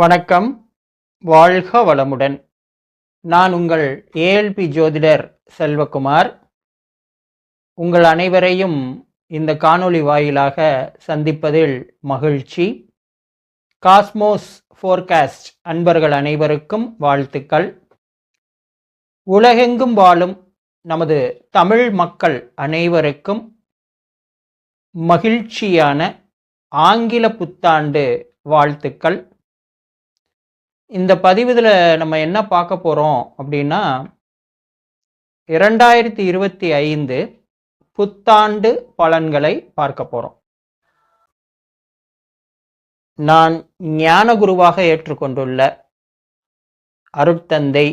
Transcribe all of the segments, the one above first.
வணக்கம். வாழ்க வளமுடன். நான் உங்கள் ஏஎல்பி ஜோதிடர் செல்வகுமார். உங்கள் அனைவரையும் இந்த காணொளி வாயிலாக சந்திப்பதில் மகிழ்ச்சி. காஸ்மோஸ் ஃபோர்காஸ்ட் அன்பர்கள் அனைவருக்கும் வாழ்த்துக்கள். உலகெங்கும் வாழும் நமது தமிழ் மக்கள் அனைவருக்கும் மகிழ்ச்சியான ஆங்கில புத்தாண்டு வாழ்த்துக்கள். இந்த பதிவுல நம்ம என்ன பார்க்க போறோம் அப்படின்னா இரண்டாயிரத்தி இருபத்தி ஐந்து புத்தாண்டு பலன்களை பார்க்க போறோம். நான் ஞான குருவாக ஏற்றுக்கொண்டுள்ள அருட்தந்தை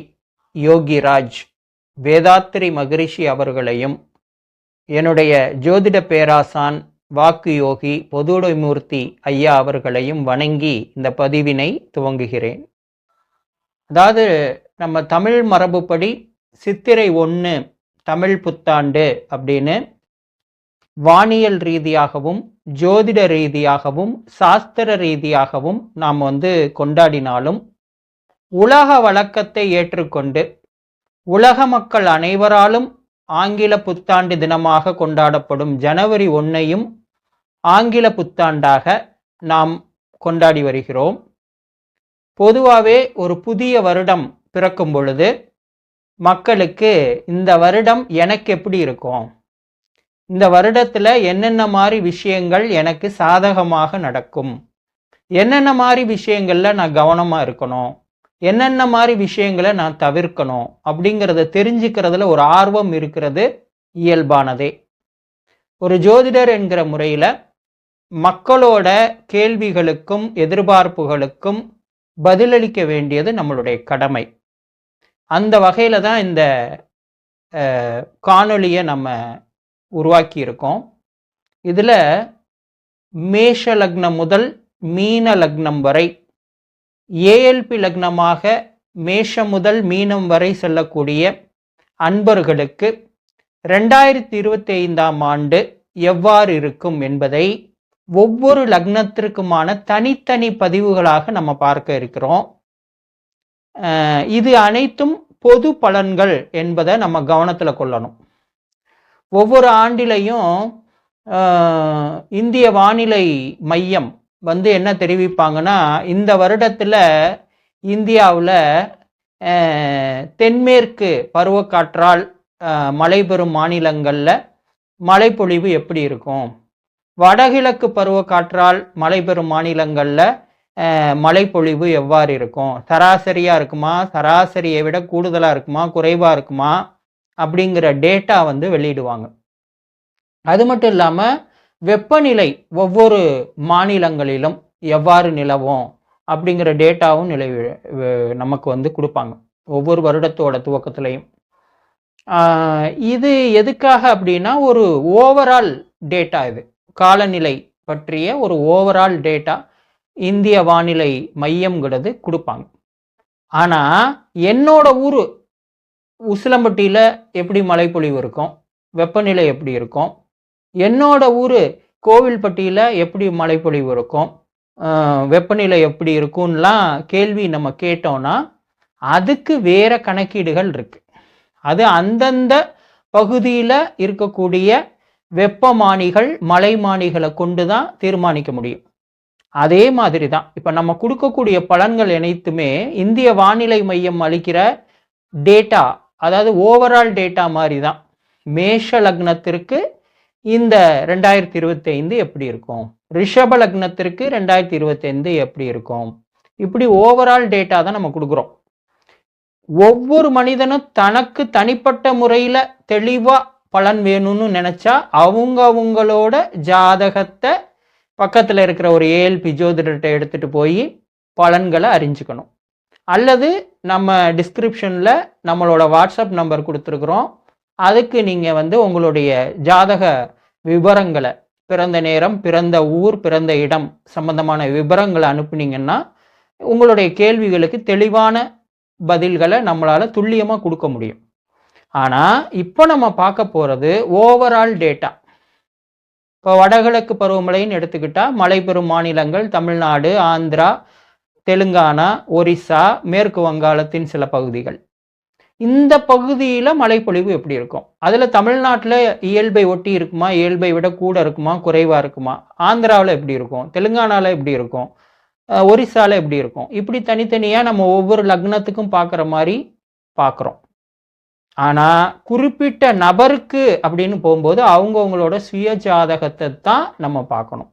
யோகிராஜ் வேதாத்திரி மகரிஷி அவர்களையும் என்னுடைய ஜோதிட பேராசான் வாக்கு யோகி பொதுடைமூர்த்தி ஐயா அவர்களையும் வணங்கி இந்த பதிவினை துவங்குகிறேன். அதாவது நம்ம தமிழ் மரபுப்படி சித்திரை ஒன்று தமிழ் புத்தாண்டு அப்படின்னு வானியல் ரீதியாகவும் ஜோதிட ரீதியாகவும் சாஸ்திர ரீதியாகவும் நாம் வந்து கொண்டாடினாலும் உலக வழக்கத்தை ஏற்றுக்கொண்டு உலக மக்கள் அனைவராலும் ஆங்கில புத்தாண்டு தினமாக கொண்டாடப்படும் ஜனவரி ஒன்றையும் ஆங்கில புத்தாண்டாக நாம் கொண்டாடி வருகிறோம். பொதுவாகவே ஒரு புதிய வருடம் பிறக்கும் பொழுது மக்களுக்கு இந்த வருடம் எனக்கு எப்படி இருக்கும்? இந்த வருடத்தில் என்னென்ன மாதிரி விஷயங்கள் எனக்கு சாதகமாக நடக்கும்? என்னென்ன மாதிரி விஷயங்களில் நான் கவனமாக இருக்கணும்? என்னென்ன மாதிரி விஷயங்களை நான் தவிர்க்கணும்? அப்படிங்கிறத தெரிஞ்சுக்கிறதுல ஒரு ஆர்வம் இருக்கிறது இயல்பானதே. ஒரு ஜோதிடர் என்கிற முறையில் மக்களோட கேள்விகளுக்கும் எதிர்பார்ப்புகளுக்கும் பதிலளிக்க வேண்டியது நம்மளுடைய கடமை. அந்த வகையில் தான் இந்த காணொலியை காணொளியை நம்ம உருவாக்கி இருக்கோம். இதில் மேஷ லக்னம் முதல் மீன லக்னம் வரை ஏஎல்பி லக்னமாக மேஷம் முதல் மீனம் வரை செல்லக்கூடிய அன்பர்களுக்கு ரெண்டாயிரத்தி இருபத்தி ஐந்தாம் ஆண்டு எவ்வாறு இருக்கும் என்பதை ஒவ்வொரு லக்னத்திற்குமான தனித்தனி பதிவுகளாக நம்ம பார்க்க இருக்கிறோம். இது அனைத்தும் பொது பலன்கள் என்பதை நம்ம கவனத்தில் கொள்ளணும். ஒவ்வொரு ஆண்டிலையும் இந்திய வானிலை மையம் வந்து என்ன தெரிவிப்பாங்கன்னா இந்த வருடத்தில் இந்தியாவில் தென்மேற்கு பருவக்காற்றால் மழை பெறும் மாநிலங்களில் மழைப்பொழிவு எப்படி இருக்கும்? வடகிழக்கு பருவக்காற்றால் மழை பெறும் மாநிலங்களில் மழைப்பொழிவு எவ்வாறு இருக்கும்? சராசரியாக இருக்குமா? சராசரியை விட கூடுதலாக இருக்குமா? குறைவாக இருக்குமா? அப்படிங்கிற டேட்டா வந்து வெளியிடுவாங்க. அது மட்டும் இல்லாமல் வெப்பநிலை ஒவ்வொரு மாநிலங்களிலும் எவ்வாறு நிலவும்? அப்படிங்கிற டேட்டாவும் நிலை நமக்கு வந்து கொடுப்பாங்க. ஒவ்வொரு வருடத்தோட துவக்கத்திலையும். இது எதுக்காக அப்படின்னா ஒரு ஓவரால் டேட்டா இது. காலநிலை பற்றிய ஒரு ஓவரால் டேட்டா இந்திய வானிலை மையம்ங்கிறது கொடுப்பாங்க. ஆனால் என்னோட ஊர் உசிலம்பட்டியில் எப்படி மழைப்பொழிவு இருக்கும்? வெப்பநிலை எப்படி இருக்கும்? என்னோட ஊர் கோவில்பட்டியில் எப்படி மழைப்பொழிவு இருக்கும்? வெப்பநிலை எப்படி இருக்கும்லாம் கேள்வி நம்ம கேட்டோம்னா அதுக்கு வேற கணக்கீடுகள் இருக்கு. அது அந்தந்த பகுதியில் இருக்கக்கூடிய வெப்பமானிகள் மலைமானிகளை கொண்டு தான் தீர்மானிக்க முடியும். அதே மாதிரி தான் இப்போ நம்ம கொடுக்கக்கூடிய பலன்கள் அனைத்துமே இந்திய வானிலை மையம் அளிக்கிற டேட்டா அதாவது ஓவரால் டேட்டா மாதிரி தான் மேஷ லக்னத்திற்கு இந்த ரெண்டாயிரத்தி இருபத்தி ஐந்து எப்படி இருக்கும்? ரிஷப லக்னத்திற்கு ரெண்டாயிரத்தி இருபத்தி ஐந்து எப்படி இருக்கும்? இப்படி ஓவரால் டேட்டா தான் நம்ம கொடுக்குறோம். ஒவ்வொரு மனிதனும் தனக்கு தனிப்பட்ட முறையில் தெளிவாக பலன் வேணும்னு நினச்சா அவங்கவுங்களோட ஜாதகத்தை பக்கத்தில் இருக்கிற ஒரு ஏஎல்பி ஜோதிடர்கிட்ட எடுத்துகிட்டு போய் பலன்களை அறிஞ்சுக்கணும். அல்லது நம்ம டிஸ்கிரிப்ஷனில் நம்மளோட வாட்ஸ்அப் நம்பர் கொடுத்துருக்குறோம். அதுக்கு நீங்கள் வந்து உங்களுடைய ஜாதக விவரங்களை பிறந்த நேரம் பிறந்த ஊர் பிறந்த இடம் சம்பந்தமான விவரங்களை அனுப்புனீங்கன்னா உங்களுடைய கேள்விகளுக்கு தெளிவான பதில்களை நம்மளால் துல்லியமாக கொடுக்க முடியும். ஆனால் இப்போ நம்ம பார்க்க போகிறது ஓவரால் டேட்டா இப்போ வடகிழக்கு பருவமழைன்னு எடுத்துக்கிட்டால் மழை பெறும் மாநிலங்கள் தமிழ்நாடு ஆந்திரா தெலுங்கானா ஒரிசா மேற்கு வங்காளத்தின் சில பகுதிகள். இந்த பகுதியில் மழைப்பொழிவு எப்படி இருக்கும்? அதில் தமிழ்நாட்டில் இயல்பை ஒட்டி இருக்குமா? இயல்பை விட கூட இருக்குமா? குறைவாக இருக்குமா? ஆந்திராவில் எப்படி இருக்கும்? தெலுங்கானாவில் எப்படி இருக்கும்? ஒரிசாவில் எப்படி இருக்கும்? இப்படி தனித்தனியாக நம்ம ஒவ்வொரு லக்னத்துக்கும் பார்க்குற மாதிரி பார்க்குறோம். ஆனால் குறிப்பிட்ட நபருக்கு அப்படின்னு போகும்போது அவங்கவுங்களோட சுய ஜாதகத்தை தான் நம்ம பார்க்கணும்.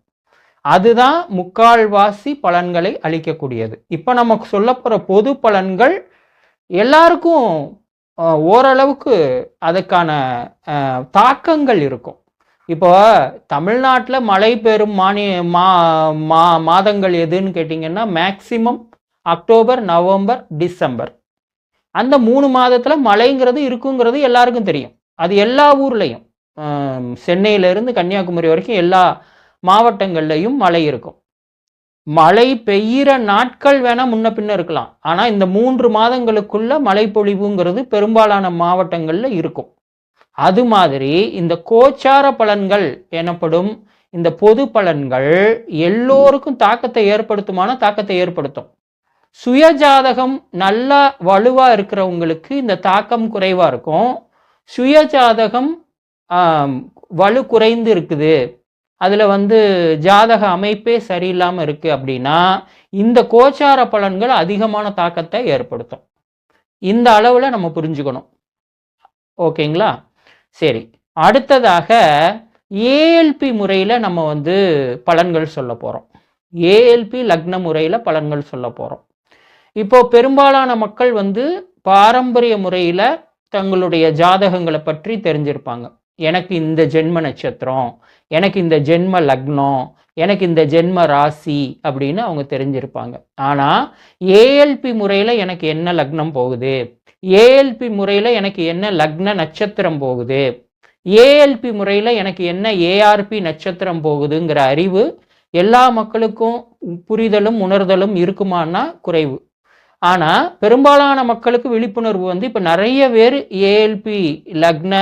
அதுதான் முக்கால்வாசி பலன்களை அளிக்கக்கூடியது. இப்போ நமக்கு சொல்லப்போகிற பொது பலன்கள் எல்லாருக்கும் ஓரளவுக்கு அதுக்கான தாக்கங்கள் இருக்கும். இப்போ தமிழ்நாட்டில் மழை பெறும் மானிய மா மா மாதங்கள் எதுன்னு கேட்டிங்கன்னா மேக்சிமம் அக்டோபர் நவம்பர் டிசம்பர். அந்த மூணு மாதத்தில் மழைங்கிறது இருக்குங்கிறது எல்லாருக்கும் தெரியும். அது எல்லா ஊர்லேயும். சென்னையிலேருந்து கன்னியாகுமரி வரைக்கும் எல்லா மாவட்டங்கள்லையும் மழை இருக்கும். மழை பெய்கிற நாட்கள் வேணால் முன்ன பின்ன இருக்கலாம். ஆனால் இந்த மூன்று மாதங்களுக்குள்ள மழை பொழிவுங்கிறது பெரும்பாலான மாவட்டங்களில் இருக்கும். அது மாதிரி இந்த கோச்சார பலன்கள் எனப்படும் இந்த பொது பலன்கள் எல்லோருக்கும் தாக்கத்தை ஏற்படுத்துமான தாக்கத்தை ஏற்படுத்தும். சுயஜாதகம் நல்லா வலுவா இருக்கிறவங்களுக்கு இந்த தாக்கம் குறைவா இருக்கும். சுயஜாதகம் வலு குறைந்து இருக்குது. அதில் வந்து ஜாதக அமைப்பே சரியில்லாமல் இருக்கு அப்படின்னா இந்த கோச்சார பலன்கள் அதிகமான தாக்கத்தை ஏற்படுத்தும். இந்த அளவில் நம்ம புரிஞ்சுக்கணும். ஓகேங்களா? சரி. அடுத்ததாக ஏஎல்பி முறையில் நம்ம வந்து பலன்கள் சொல்ல போகிறோம் ஏஎல்பி லக்ன முறையில் பலன்கள் சொல்ல போகிறோம் இப்போ பெரும்பாலான மக்கள் வந்து பாரம்பரிய முறையில் தங்களுடைய ஜாதகங்களை பற்றி தெரிஞ்சிருப்பாங்க. எனக்கு இந்த ஜென்ம நட்சத்திரம் எனக்கு இந்த ஜென்ம லக்னம் எனக்கு இந்த ஜென்ம ராசி அப்படின்னு அவங்க தெரிஞ்சிருப்பாங்க. ஆனால் ஏஎல்பி முறையில் எனக்கு என்ன லக்னம் போகுது? ஏஎல்பி முறையில் எனக்கு என்ன லக்ன நட்சத்திரம் போகுது? ஏஎல்பி முறையில் எனக்கு என்ன ஏஆர்பி நட்சத்திரம் போகுதுங்கிற அறிவு எல்லா மக்களுக்கும் புரிதலும் உணர்தலும் இருக்குமான்னா குறைவு. ஆனால் பெரும்பாலான மக்களுக்கு விழிப்புணர்வு வந்து இப்போ நிறைய பேர் ஏஎல்பி லக்ன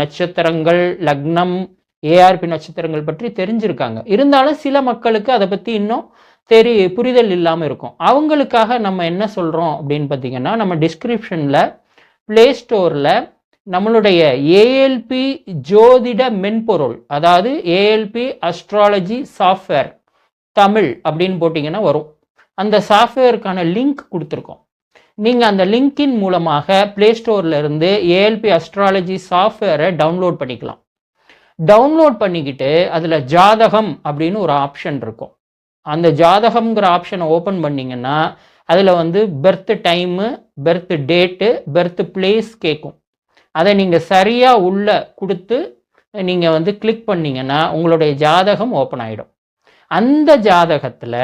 நட்சத்திரங்கள் லக்னம் ஏஆர்பி நட்சத்திரங்கள் பற்றி தெரிஞ்சிருக்காங்க. இருந்தாலும் சில மக்களுக்கு அதை பற்றி இன்னும் தெரி புரிதல் இல்லாமல் இருக்கும். அவங்களுக்காக நம்ம என்ன சொல்கிறோம் அப்படின்னு பார்த்தீங்கன்னா நம்ம டிஸ்கிரிப்ஷனில் ப்ளே ஸ்டோரில் நம்மளுடைய ஏஎல்பி ஜோதிட மென்பொருள் அதாவது ஏஎல்பி அஸ்ட்ராலஜி சாஃப்ட்வேர் தமிழ் அப்படின்னு போட்டிங்கன்னா வரும். அந்த சாஃப்ட்வேருக்கான லிங்க் கொடுத்துருக்கோம். நீங்கள் அந்த லிங்கின் மூலமாக ப்ளே ஸ்டோர்லேருந்து ஏஎல்பி அஸ்ட்ராலஜி சாஃப்ட்வேரை டவுன்லோட் பண்ணிக்கலாம். டவுன்லோட் பண்ணிக்கிட்டு அதில் ஜாதகம் அப்படின்னு ஒரு ஆப்ஷன் இருக்கும். அந்த ஜாதகம்ங்கிற ஆப்ஷனை ஓப்பன் பண்ணிங்கன்னா அதில் வந்து birth time birth date birth place கேட்கும் அதை நீங்கள் சரியாக உள்ளே கொடுத்து நீங்கள் வந்து கிளிக் பண்ணீங்கன்னா உங்களுடைய ஜாதகம் ஓப்பன் ஆகிடும் அந்த ஜாதகத்தில்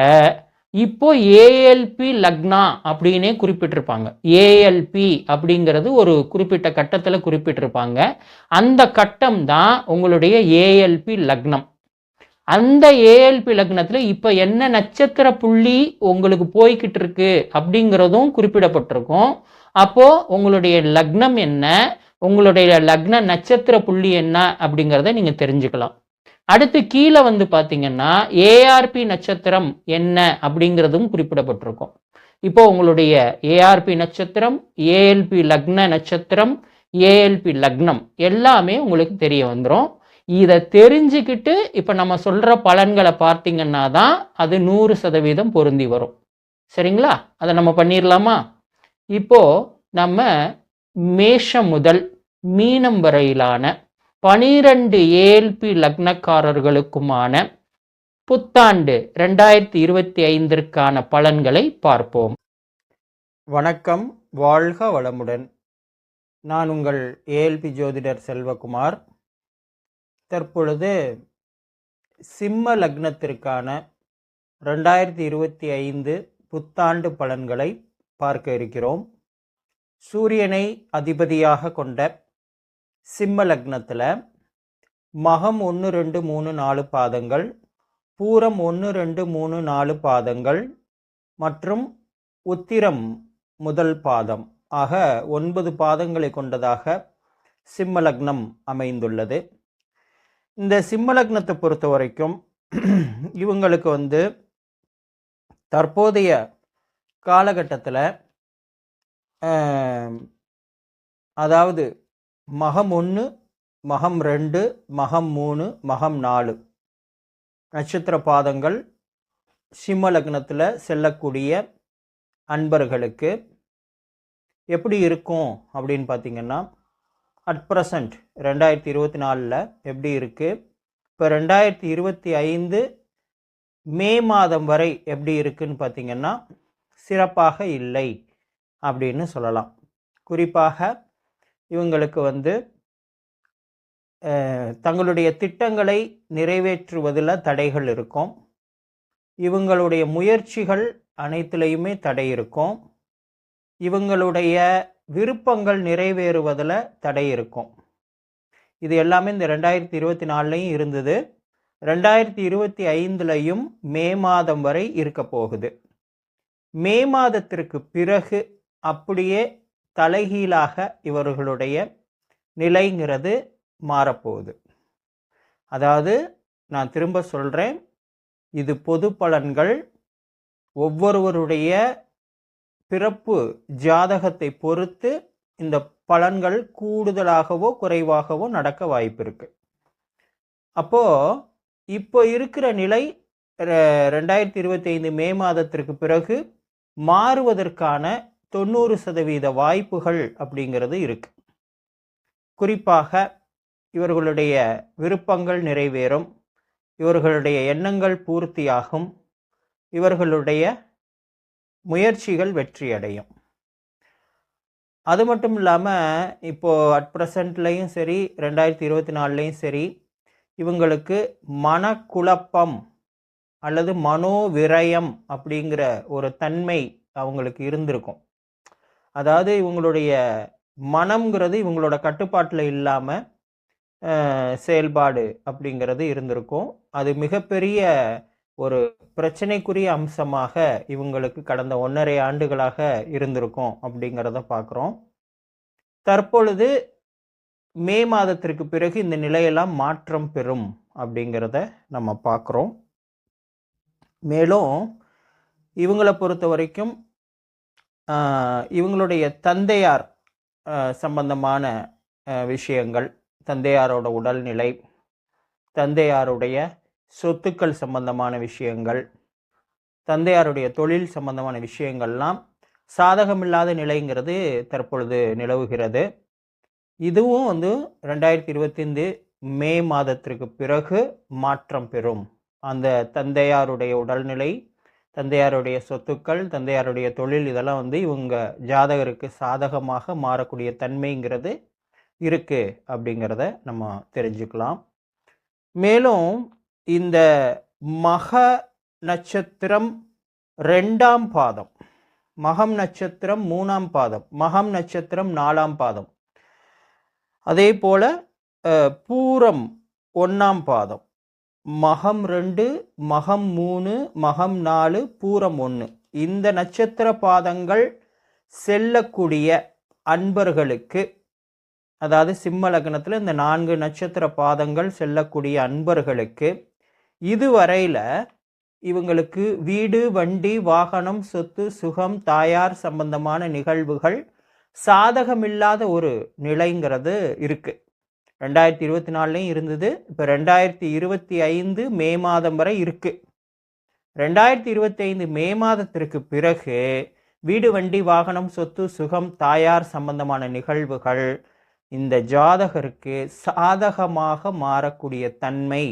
இப்போ ஏஎல்பி லக்னா அப்படின்னே குறிப்பிட்டிருப்பாங்க. ஏஎல்பி அப்படிங்கிறது ஒரு குறிப்பிட்ட கட்டத்தில் குறிப்பிட்டிருப்பாங்க. அந்த கட்டம் தான் உங்களுடைய ஏஎல்பி லக்னம் அந்த ஏஎல்பி லக்னத்தில் இப்போ என்ன நட்சத்திர புள்ளி உங்களுக்கு போய்கிட்டு இருக்கு அப்படிங்கிறதும் குறிப்பிடப்பட்டிருக்கும். அப்போது உங்களுடைய லக்னம் என்ன? உங்களுடைய லக்ன நட்சத்திர புள்ளி என்ன அப்படிங்கிறத நீங்கள் தெரிஞ்சுக்கலாம். அடுத்து கீழே வந்து பார்த்தீங்கன்னா ஏஆர்பி நட்சத்திரம் என்ன அப்படிங்கிறதும் குறிப்பிடப்பட்டிருக்கும். இப்போ உங்களுடைய ஏஆர்பி நட்சத்திரம் ஏஎல்பி லக்ன நட்சத்திரம் ஏஎல்பி லக்னம் எல்லாமே உங்களுக்கு தெரிய வந்துடும் இதை தெரிஞ்சுக்கிட்டு இப்போ நம்ம சொல்கிற பலன்களை பார்த்தீங்கன்னா தான் அது நூறு சதவீதம் பொருந்தி வரும். சரிங்களா? அதை நம்ம பண்ணிடலாமா இப்போ நம்ம மேஷம் முதல் மீனம் வரையிலான பனிரெண்டு ஏல்பி லக்னக்காரர்களுக்குமான புத்தாண்டு ரெண்டாயிரத்தி இருபத்தி ஐந்திற்கான பலன்களை பார்ப்போம். வணக்கம் வாழ்க வளமுடன். நான் உங்கள் ஏஎல்பி ஜோதிடர் செல்வகுமார். தற்பொழுது சிம்ம லக்னத்திற்கான ரெண்டாயிரத்தி இருபத்தி ஐந்து புத்தாண்டு பலன்களை பார்க்க இருக்கிறோம். சூரியனை அதிபதியாக கொண்ட சிம்ம லக்னத்தில் மகம் ஒன்று ரெண்டு மூணு நாலு பாதங்கள் பூரம் ஒன்று ரெண்டு மூணு நாலு பாதங்கள் மற்றும் உத்திரம் முதல் பாதம். ஆக ஒன்பது பாதங்களை கொண்டதாக சிம்ம லக்னம் அமைந்துள்ளது. இந்த சிம்ம லக்னத்தை பொறுத்த வரைக்கும் இவங்களுக்கு வந்து தற்போதைய காலகட்டத்தில் அதாவது மகம் ஒன்று மகம் ரெண்டு மகம் மூணு மகம் நாலு. நட்சத்திர பாதங்கள் சிம்ம லக்னத்தில் செல்லக்கூடிய அன்பர்களுக்கு எப்படி இருக்கும் அப்படின்னு பார்த்தீங்கன்னா அட் ப்ரெசண்ட் ரெண்டாயிரத்தி இருபத்தி நாலில் எப்படி இருக்குது இப்போ ரெண்டாயிரத்தி இருபத்தி ஐந்து மே மாதம் வரை எப்படி இருக்குன்னு பார்த்தீங்கன்னா சிறப்பாக இல்லை அப்படின்னு சொல்லலாம். குறிப்பாக இவங்களுக்கு வந்து தங்களுடைய திட்டங்களை நிறைவேற்றுவதில் தடைகள் இருக்கும். இவங்களுடைய முயற்சிகள் அனைத்துலேயுமே தடை இருக்கும். இவங்களுடைய விருப்பங்கள் நிறைவேறுவதில் தடை இருக்கும். இது எல்லாமே இந்த ரெண்டாயிரத்தி இருபத்தி நாலுலையும் இருந்தது. ரெண்டாயிரத்தி இருபத்தி ஐந்துலையும் மே மாதம் வரை இருக்க போகுது. மே மாதத்திற்கு பிறகு அப்படியே தலைகீழாக இவர்களுடைய நிலைங்கிறது மாறப்போகுது. அதாவது நான் திரும்ப சொல்கிறேன் இது பொது பலன்கள். ஒவ்வொருவருடைய பிறப்பு ஜாதகத்தை பொறுத்து இந்த பலன்கள் கூடுதலாகவோ குறைவாகவோ நடக்க வாய்ப்பு இருக்கு. அப்போ இப்போ இருக்கிற நிலை ரெ- ரெண்டாயிரத்தி இருபத்தி ஐந்து மே மாதத்திற்கு பிறகு மாறுவதற்கான தொண்ணூறு சதவீத வாய்ப்புகள் அப்படிங்கிறது இருக்கு. குறிப்பாக இவர்களுடைய விருப்பங்கள் நிறைவேறும் இவர்களுடைய எண்ணங்கள் பூர்த்தியாகும் இவர்களுடைய முயற்சிகள் வெற்றியடையும். அது மட்டும் இல்லாமல் இப்போது அட் ப்ரெசண்ட்லேயும் சரி ரெண்டாயிரத்தி இருபத்தி நாலுலேயும் சரி இவங்களுக்கு மனக்குழப்பம் அல்லது மனோவிரயம் அப்படிங்கிற ஒரு தன்மை அவங்களுக்கு இருந்திருக்கும். அதாவது இவங்களுடைய மனம்ங்கிறது இவங்களோட கட்டுப்பாட்டில் இல்லாமல் செயல்பாடு அப்படிங்கிறது இருந்திருக்கும். அது மிகப்பெரிய ஒரு பிரச்சனைக்குரிய அம்சமாக இவங்களுக்கு கடந்த ஒன்றரை ஆண்டுகளாக இருந்திருக்கும் அப்படிங்கிறத பார்க்குறோம் தற்பொழுது மே மாதத்திற்கு பிறகு இந்த நிலையெல்லாம் மாற்றம் பெறும் அப்படிங்கிறத நம்ம பார்க்குறோம் மேலும் இவங்களை பொறுத்த வரைக்கும் இவங்களுடைய தந்தையார் சம்பந்தமான விஷயங்கள் தந்தையாரோட உடல்நிலை தந்தையாருடைய சொத்துக்கள் சம்பந்தமான விஷயங்கள் தந்தையாருடைய தொழில் சம்பந்தமான விஷயங்கள்லாம் சாதகமில்லாத நிலைங்கிறது தற்பொழுது நிலவுகிறது. இதுவும் வந்து ரெண்டாயிரத்தி இருபத்தைந்து மே மாதத்திற்கு பிறகு மாற்றம் பெறும். அந்த தந்தையாருடைய உடல்நிலை தந்தையாருடைய சொத்துக்கள் தந்தையாருடைய தொழில் இதெல்லாம் வந்து இவங்க ஜாதகருக்கு சாதகமாக மாறக்கூடிய தன்மைங்கிறது இருக்குது அப்படிங்கிறத நம்ம தெரிஞ்சுக்கலாம். மேலும் இந்த மக நட்சத்திரம் ரெண்டாம் பாதம். மகம் நட்சத்திரம் மூணாம் பாதம். மகம் நட்சத்திரம் நாலாம் பாதம். அதே போல் பூரம் ஒன்றாம் பாதம். மகம் ரெண்டு மகம் மூணு மகம் நாலு பூரம் ஒன்று இந்த நட்சத்திர பாதங்கள் செல்லக்கூடிய அன்பர்களுக்கு அதாவது சிம்ம லக்னத்தில் இந்த நான்கு நட்சத்திர பாதங்கள் செல்லக்கூடிய அன்பர்களுக்கு இதுவரையில் இவங்களுக்கு வீடு வண்டி வாகனம் சொத்து சுகம் தாயார் சம்பந்தமான நிகழ்வுகள் சாதகமில்லாத ஒரு நிலைங்கிறது இருக்குது ரெண்டாயிரத்தி இருபத்தி நாலுலையும் இருந்தது. இப்போ ரெண்டாயிரத்தி இருபத்தி ஐந்து மே மாதம் வரை இருக்குது ரெண்டாயிரத்தி இருபத்தி ஐந்து மே மாதத்திற்கு பிறகு வீடு வண்டி வாகனம் சொத்து சுகம் தாயார் சம்பந்தமான நிகழ்வுகள் இந்த ஜாதகருக்கு சாதகமாக மாறக்கூடிய தன்மை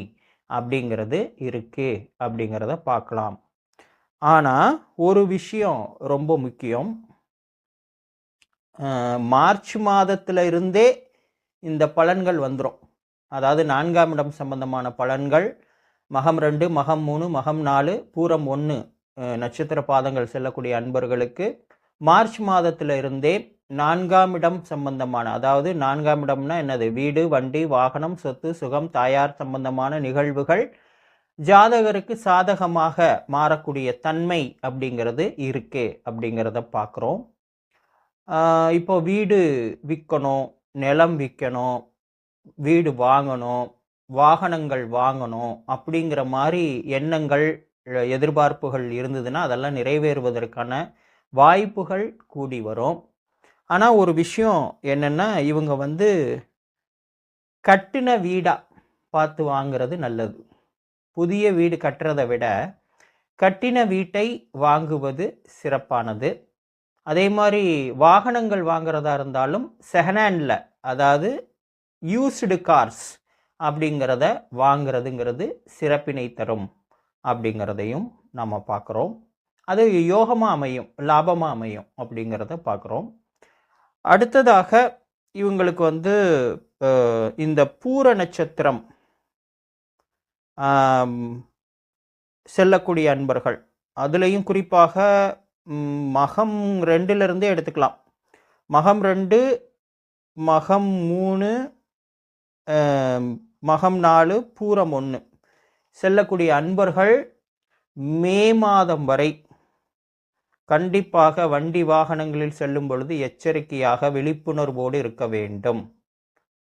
அப்படிங்கிறது இருக்குது அப்படிங்கிறத பார்க்கலாம். ஆனால் ஒரு விஷயம் ரொம்ப முக்கியம். மார்ச் மாதத்தில் இருந்தே இந்த பலன்கள் வந்துடும் அதாவது நான்காம் இடம் சம்பந்தமான பலன்கள் மகம் ரெண்டு மகம் மூணு மகம் நாலு பூரம் ஒன்று நட்சத்திர பாதங்கள் செல்லக்கூடிய அன்பர்களுக்கு மார்ச் மாதத்தில் இருந்தே நான்காம் இடம் சம்பந்தமான அதாவது நான்காம் இடம்னா என்னது? வீடு வண்டி வாகனம் சொத்து சுகம் தாயார் சம்பந்தமான நிகழ்வுகள் ஜாதகருக்கு சாதகமாக மாறக்கூடிய தன்மை அப்படிங்கிறது இருக்கு அப்படிங்கிறத பார்க்குறோம் இப்போ வீடு விற்கணும் நிலம் விற்கணும் வீடு வாங்கணும் வாகனங்கள் வாங்கணும் அப்படிங்கிற மாதிரி எண்ணங்கள் எதிர்பார்ப்புகள் இருந்ததுன்னா அதெல்லாம் நிறைவேறுவதற்கான வாய்ப்புகள் கூடி வரும். ஆனால் ஒரு விஷயம் என்னென்னா இவங்க வந்து கட்டின வீடாக பார்த்து வாங்குறது நல்லது. புதிய வீடு கட்டுறதை விட கட்டின வீட்டை வாங்குவது சிறப்பானது. அதே மாதிரி வாகனங்கள் வாங்குறதா இருந்தாலும் செகண்ட் அதாவது யூஸ்டு கார்ஸ் அப்படிங்கிறத வாங்குறதுங்கிறது சிறப்பினை தரும் அப்படிங்கிறதையும் நம்ம பார்க்குறோம். அது யோகமாக அமையும் லாபமாக அமையும் அப்படிங்கிறத பார்க்குறோம். அடுத்ததாக இவங்களுக்கு வந்து இந்த பூர நட்சத்திரம் செல்லக்கூடிய அன்பர்கள். அதுலேயும் குறிப்பாக மகம் ரெண்டுலேருந்தே எடுத்துக்கலாம். மகம் ரெண்டு மகம் மூணு மகம் நாலு பூரம் ஒன்று செல்லக்கூடிய அன்பர்கள் மே மாதம் வரை கண்டிப்பாக வண்டி வாகனங்களில் செல்லும் பொழுது எச்சரிக்கையாக விழிப்புணர்வோடு இருக்க வேண்டும்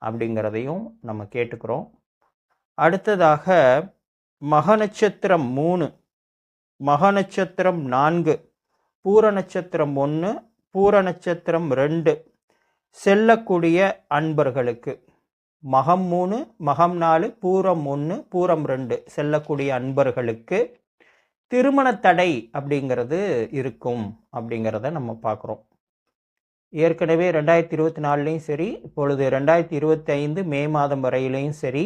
அப்படிங்கிறதையும் நம்ம கேட்டுக்கிறோம். அடுத்ததாக மக நட்சத்திரம் மூணு மக நட்சத்திரம் நான்கு பூர நட்சத்திரம் ஒன்று பூர நட்சத்திரம் ரெண்டு. செல்லக்கூடிய அன்பர்களுக்கு. மகம் மூணு மகம் நாலு பூரம் ஒன்று பூரம் ரெண்டு. செல்லக்கூடிய அன்பர்களுக்கு திருமண தடை அப்படிங்கிறது இருக்கும் அப்படிங்கிறத நம்ம பார்க்குறோம். ஏற்கனவே ரெண்டாயிரத்தி இருபத்தி நாலுலேயும் சரி இப்பொழுது ரெண்டாயிரத்தி இருபத்தி ஐந்து மே மாதம் வரையிலையும் சரி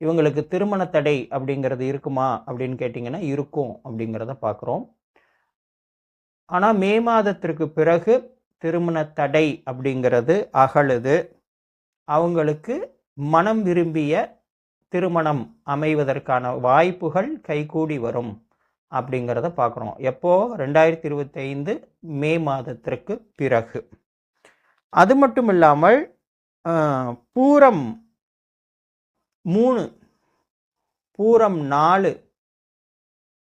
இவங்களுக்கு திருமண தடை அப்படிங்கிறது இருக்குமா அப்படின்னு கேட்டிங்கன்னா இருக்கும் அப்படிங்கிறத பார்க்குறோம். ஆனால் மே மாதத்திற்கு பிறகு திருமண தடை அப்படிங்கிறது அகழுது அவங்களுக்கு மனம் விரும்பிய திருமணம் அமைவதற்கான வாய்ப்புகள் கைகூடி வரும் அப்படிங்கிறத பார்க்குறோம். எப்போ? ரெண்டாயிரத்தி இருபத்தைந்து மே மாதத்திற்கு பிறகு. அது மட்டும் இல்லாமல் பூரம் மூணு பூரம் நாலு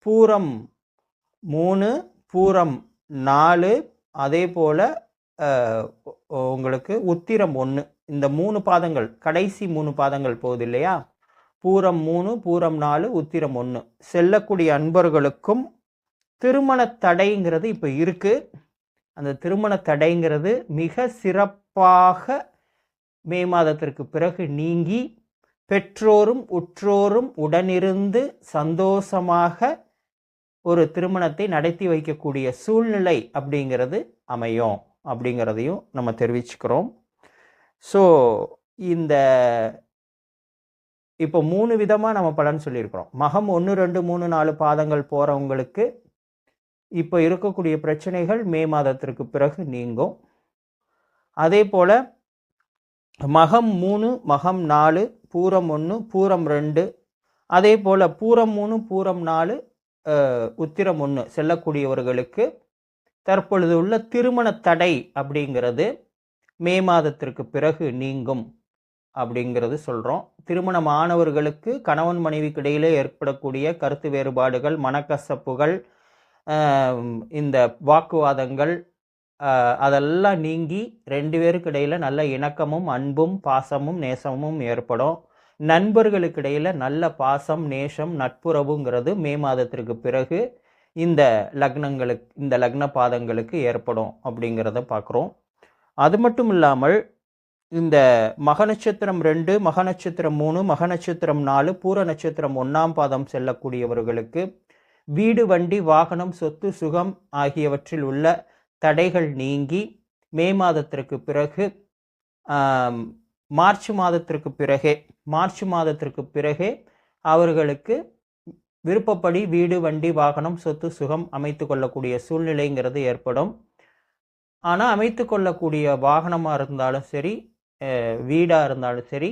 பூரம் மூணு பூரம் நாலு அதே போல் உங்களுக்கு உத்திரம் ஒன்று இந்த மூணு பாதங்கள் கடைசி மூணு பாதங்கள் போகுது இல்லையா? பூரம் மூணு பூரம் நாலு உத்திரம் ஒன்று செல்லக்கூடிய அன்பர்களுக்கும் திருமண தடைங்கிறது இப்போ இருக்குது அந்த திருமண தடைங்கிறது மிக சிறப்பாக மே மாதத்திற்கு பிறகு நீங்கி பெற்றோரும் உற்றோரும் உடனிருந்து சந்தோஷமாக ஒரு திருமணத்தை நடத்தி வைக்கக்கூடிய சூழ்நிலை அப்படிங்கிறது அமையும் அப்படிங்கிறதையும் நம்ம தெரிவிச்சுக்கிறோம். ஸோ இந்த இப்போ மூணு விதமாக நம்ம பலன் சொல்லியிருக்கிறோம். மகம் ஒன்று ரெண்டு மூணு நாலு பாதங்கள் போகிறவங்களுக்கு இப்போ இருக்கக்கூடிய பிரச்சனைகள் மே மாதத்திற்கு பிறகு நீங்கும். அதே போல் மகம் மூணு மகம் நாலு பூரம் ஒன்று பூரம் ரெண்டு அதே போல் பூரம் மூணு பூரம் நாலு உத்திரம் ஒன்று செல்லக்கூடியவர்களுக்கு தற்பொழுது உள்ள திருமண தடை அப்படிங்கிறது மே மாதத்திற்கு பிறகு நீங்கும் அப்படிங்கிறது சொல்கிறோம் திருமணமானவர்களுக்கு கணவன் மனைவிக்கு இடையிலே ஏற்படக்கூடிய கருத்து வேறுபாடுகள் மனக்கசப்புகள் இந்த வாக்குவாதங்கள் அதெல்லாம் நீங்கி ரெண்டு பேருக்கு இடையில் நல்ல இணக்கமும் அன்பும் பாசமும் நேசமும் ஏற்படும். நண்பர்களுக்கு இடையில் நல்ல பாசம் நேசம் நட்புறவுங்கிறது மே மாதத்திற்கு பிறகு இந்த லக்னங்களுக்கு இந்த லக்ன பாதங்களுக்கு ஏற்படும் அப்படிங்கிறத பார்க்குறோம். அது மட்டும் இல்லாமல் இந்த மக நட்சத்திரம் ரெண்டு மக நட்சத்திரம் மூணு மக நட்சத்திரம் நாலு பூர நட்சத்திரம் ஒன்றாம் பாதம் செல்லக்கூடியவர்களுக்கு வீடு வண்டி வாகனம் சொத்து சுகம் ஆகியவற்றில் உள்ள தடைகள் நீங்கி மே மாதத்திற்கு பிறகு மார்ச் மாதத்திற்கு பிறகே மார்ச் மாதத்திற்கு பிறகே அவர்களுக்கு விருப்பப்படி வீடு வண்டி வாகனம் சொத்து சுகம் அமைத்து கொள்ளக்கூடிய சூழ்நிலைங்கிறது ஏற்படும். ஆனால் அமைத்து கொள்ளக்கூடிய வாகனமாக இருந்தாலும் சரி வீடாக இருந்தாலும் சரி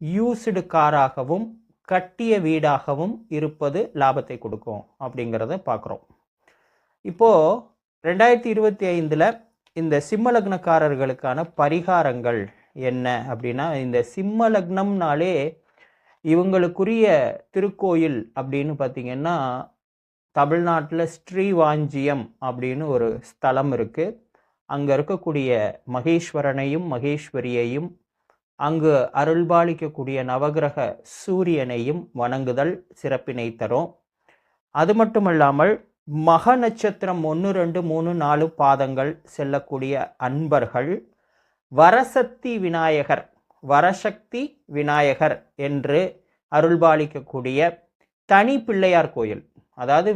யூஸ்டு காராகவும் கட்டிய வீடாகவும் இருப்பது லாபத்தை கொடுக்கும் அப்படிங்கிறத பார்க்குறோம் இப்போது ரெண்டாயிரத்தி இருபத்தி ஐந்தில் இந்த சிம்மலக்னக்காரர்களுக்கான பரிகாரங்கள் என்ன அப்படின்னா இந்த சிம்ம லக்னம்னாலே இவங்களுக்குரிய திருக்கோயில் அப்படின்னு பார்த்தீங்கன்னா தமிழ்நாட்டில் ஸ்ரீவாஞ்சியம் அப்படின்னு ஒரு ஸ்தலம் இருக்குது அங்கே இருக்கக்கூடிய மகேஸ்வரனையும் மகேஸ்வரியையும் அங்கு அருள்பாலிக்கக்கூடிய நவகிரக சூரியனையும் வணங்குதல் சிறப்பினை தரும். அது மட்டும் இல்லாமல் மக நட்சத்திரம் ஒன்று ரெண்டு மூணு நாலு பாதங்கள் செல்லக்கூடிய அன்பர்கள் வரசக்தி விநாயகர் வரசக்தி விநாயகர் என்று அருள்பாலிக்கக்கூடிய தனி பிள்ளையார் கோயில். அதாவது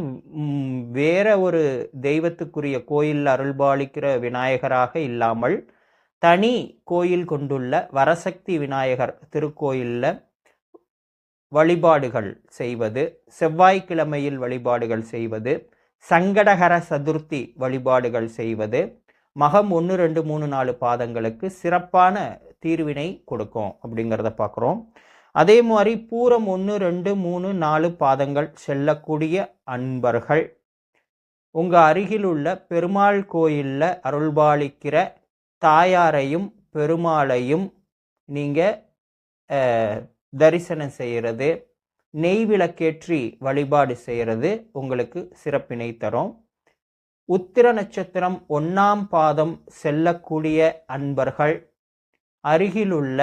வேற ஒரு தெய்வத்துக்குரிய கோயிலில் அருள்பாலிக்கிற விநாயகராக இல்லாமல் தனி கோயில் கொண்டுள்ள வரசக்தி விநாயகர் திருக்கோயிலில் வழிபாடுகள் செய்வது செவ்வாய்க்கிழமையில் வழிபாடுகள் செய்வது சங்கடகர சதுர்த்தி வழிபாடுகள் செய்வது மகம் ஒன்று ரெண்டு மூணு நாலு பாதங்களுக்கு சிறப்பான தீர்வினை கொடுக்கும் அப்படிங்கிறத பார்க்குறோம். அதே மாதிரி பூரம் ஒன்று ரெண்டு மூணு நாலு பாதங்கள் செல்லக்கூடிய அன்பர்கள். உங்கள் அருகில் உள்ள பெருமாள் கோயிலில் அருள்பாலிக்கிற தாயாரையும் பெருமாளையும் நீங்கள் தரிசனம் செய்கிறது நெய் விளக்கேற்றி வழிபாடு செய்கிறது உங்களுக்கு சிறப்பினை தரும். உத்திர நட்சத்திரம் ஒன்றாம் பாதம் செல்லக்கூடிய அன்பர்கள். அருகிலுள்ள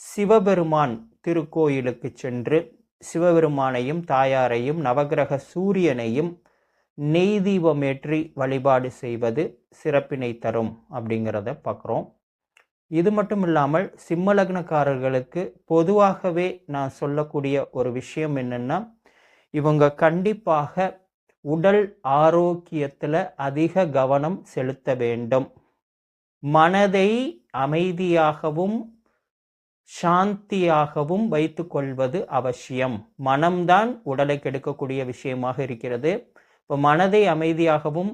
சிவபெருமான் திருக்கோயிலுக்கு சென்று சிவபெருமானையும் தாயாரையும் நவகிரக சூரியனையும் நெய் தீபமேற்றி வழிபாடு செய்வது சிறப்பினை தரும் அப்படிங்கிறத பார்க்குறோம். இது மட்டும் இல்லாமல் சிம்மலக்னக்காரர்களுக்கு பொதுவாகவே நான் சொல்லக்கூடிய ஒரு விஷயம் என்னென்னா இவங்க கண்டிப்பாக உடல் ஆரோக்கியத்தில் அதிக கவனம் செலுத்த வேண்டும். மனதை அமைதியாகவும் சாந்தியாகவும் வைத்துக்கொள்வது அவசியம். மனம்தான் உடலை கெடுக்கக்கூடிய விஷயமாக இருக்கிறது. இப்போ மனதை அமைதியாகவும்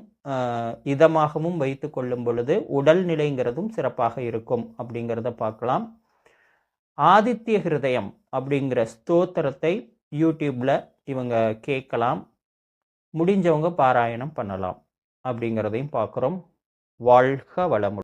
இதமாகவும் வைத்து கொள்ளும் பொழுது உடல் நிலைங்கிறதும் சிறப்பாக இருக்கும் அப்படிங்கிறத பார்க்கலாம். ஆதித்ய ஹிருதயம் அப்படிங்கிற ஸ்தோத்திரத்தை யூடியூப்பில் இவங்க கேட்கலாம். முடிஞ்சவங்க பாராயணம் பண்ணலாம் அப்படிங்கிறதையும் பார்க்குறோம். வாழ்க வளமுடன்.